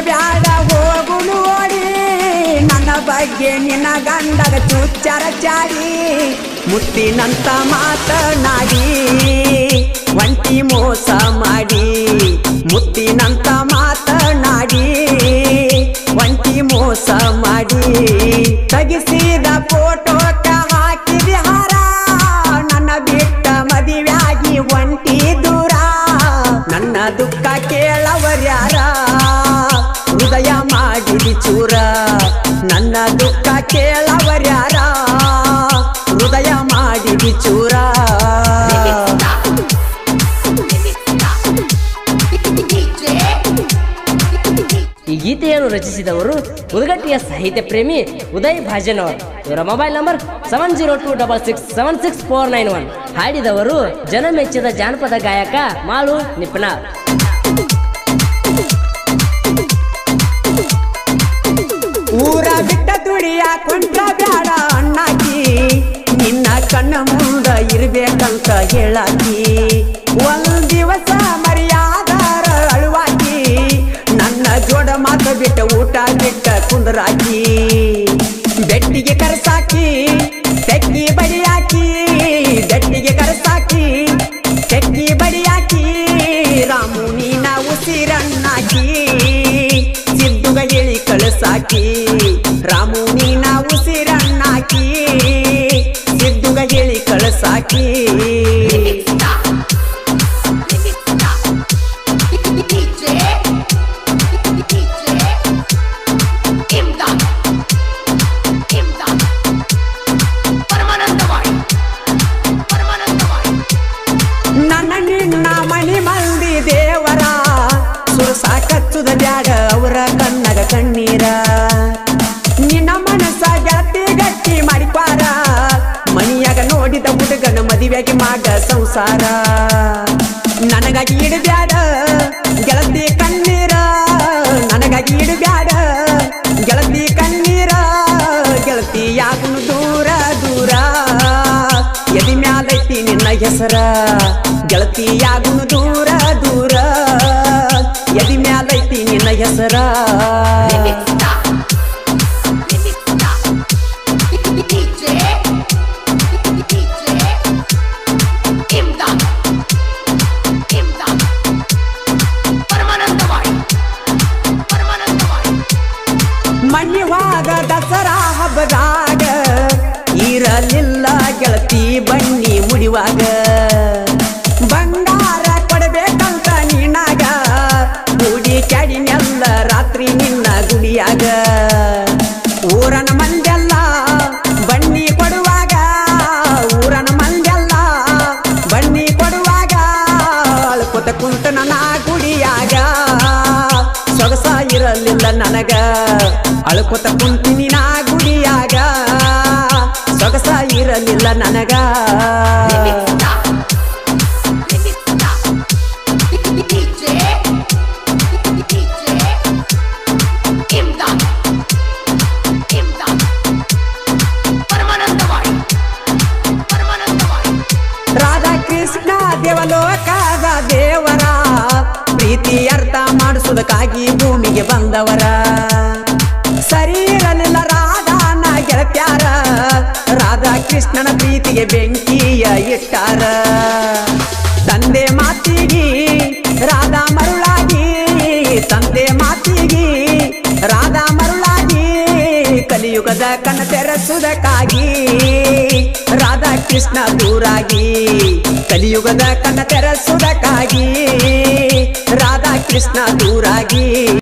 ಬ್ಯಾಡ ಹೋಗು ನೋಡಿ ನನ್ನ ಬಗ್ಗೆ ನಿನ್ನ ಗಂಡಗ ಚುಚ್ಚರ ಚಾಡಿ. ಮುತ್ತಿನಂತ ಮಾತನಾಡಿ. ಒಂಟಿ ಮೋಸ ಮಾಡಿ ಮುತ್ತಿನಂತ ಹೃದಯ ಮಾಡಿದಿ ಚೂರ. ನನ್ನ ದುಃಖ ಕೇಳವರ್ಯಾರ. ಹೃದಯ ಮಾಡಿದಿ ಚೂರ. ಈ ಗೀತೆಯನ್ನು ರಚಿಸಿದವರು ಉದಗಟ್ಟಿಯ ಸಾಹಿತ್ಯ ಪ್ರೇಮಿ ಉದಯ್ ಭಾಜನ್ ಅವರು ಇವರ mobile number seven zero two double six seven six four nine one. ಹಾಡಿದವರು ಜನಮೆಚ್ಚಿದ ಜಾನಪದ ಗಾಯಕ ಮಾಲು ನಿಪ್ನಾಳ್. ಊರ ಬಿಟ್ಟ ದುಡಿಯ ಕೊಂಡ ಬ್ಯಾಡ ಅಣ್ಣಾಕಿ. ನಿನ್ನ ಕಣ್ಣ ಮುಂದ ಇರ್ಬೇಕಂತ ಹೇಳಾಕಿ. ಒಂದ್ ದಿವಸ ಮರ್ಯಾದಾರ ಅಳುವಾಕಿ. ನನ್ನ ಜೋಡ ಮಾತ ಬಿಟ್ಟ ಊಟ ಬಿಟ್ಟ ಕುಂದ್ರಾಕಿ. ಬೆಟ್ಟಿಗೆ ಕರೆಸಾಕಿ ತೆಕ್ಕಿ ಬಡಿಯಾಕಿ. ಬೆಟ್ಟಿಗೆ ಕರೆಸಾಕಿ ತೆಕ್ಕಿ ಬಡಿಯಾಕಿ. ರಾಮು ನೀನ ಉಸಿರಣ್ಣಾಕಿ. ಸಿದ್ದುಗ ಹೇಳಿ ಕಳಸಾಕಿ. ಉಸಿರಣ್ಣಾಕಿ ಸಿದ್ದುಗ ಹೇಳಿ ಕಳಸಾಕಿ. ನೋಡಿದ ಹುಡುಗನ ಮದುವೆಗೆ ಮಾಗ ಸಂಸಾರ. ನನಗಾಗಿ ಇಡಬ್ಯಾಡ, ಗೆಳತಿ ಕಣ್ಣೀರ. ನನಗಾಗಿ ಇಡಬ್ಯಾಡ, ಗೆಳತಿ ಕಣ್ಣೀರ. ಗೆಳತಿ ಯಾಕನು ದೂರ ದೂರ. ಎದಿ ಮ್ಯಾಲೈತಿ ನಿನ್ನ ಹೆಸರ. ಗೆಳತಿ ಯಾಗುನು ದೂರ ದೂರ. ಎದಿ ಮ್ಯಾಲೈತಿ ನಿನ್ನ ಹೆಸರ. ದಸರಾ ಹಬ್ಬದಾಗ ಇರಲಿಲ್ಲ ಗೆಳತಿ ಬನ್ನಿ ಮುಡಿವಾಗ. ಬಂಗಾರ ಕೊಡಬೇಕಂತ ನೀನಾಗ, ಗುಡಿ ಕ್ಯಾಡಿನೆಲ್ಲ ರಾತ್ರಿ ನಿನ್ನ ಗುಡಿಯಾಗ. ಊರನ ಮಂದೆಲ್ಲ ಬನ್ನಿ ಕೊಡುವಾಗ, ಊರನ ಮಂದೆಲ್ಲ ಬನ್ನಿ ಕೊಡುವಾಗ, ಅಳ್ಕೊತ ಕುಂತ ನನ್ನ ಗುಡಿಯಾಗ. ಸೊಗಸ ಇರಲಿಲ್ಲ ನನಗ. ಅಳ್ಕೊತ ಕುಂತೀನಿ ನಾ ಗುಡಿಯಾಗ. ಸೊಗಸ ಇರಲಿಲ್ಲ ನನಗ. ರಾಧಾ ಕೃಷ್ಣ ದೇವಲೋಕದ ದೇವರ, ಪ್ರೀತಿ ಅರ್ಥ ಮಾಡಿಸುವುದಕ್ಕಾಗಿ ಭೂಮಿಗೆ ಬಂದವರ. ಕೃಷ್ಣನ ಪ್ರೀತಿಗೆ ಬೆಂಕಿಯ ಇಟ್ಟಾರ ತಂದೆ ಮಾತಿಗಿ ರಾಧಾ ಮರುಳಾಗಿ, ತಂದೆ ಮಾತಿಗಿ ರಾಧಾ ಮರುಳಾಗಿ, ಕಲಿಯುಗದ ಕಣ ತೆರೆಸುವುದಕ್ಕಾಗಿ ರಾಧಾ ಕೃಷ್ಣ ದೂರಾಗಿ, ಕಲಿಯುಗದ ಕಣ ತೆರೆಸುವುದಕ್ಕಾಗಿ ರಾಧಾ ಕೃಷ್ಣ ದೂರಾಗಿ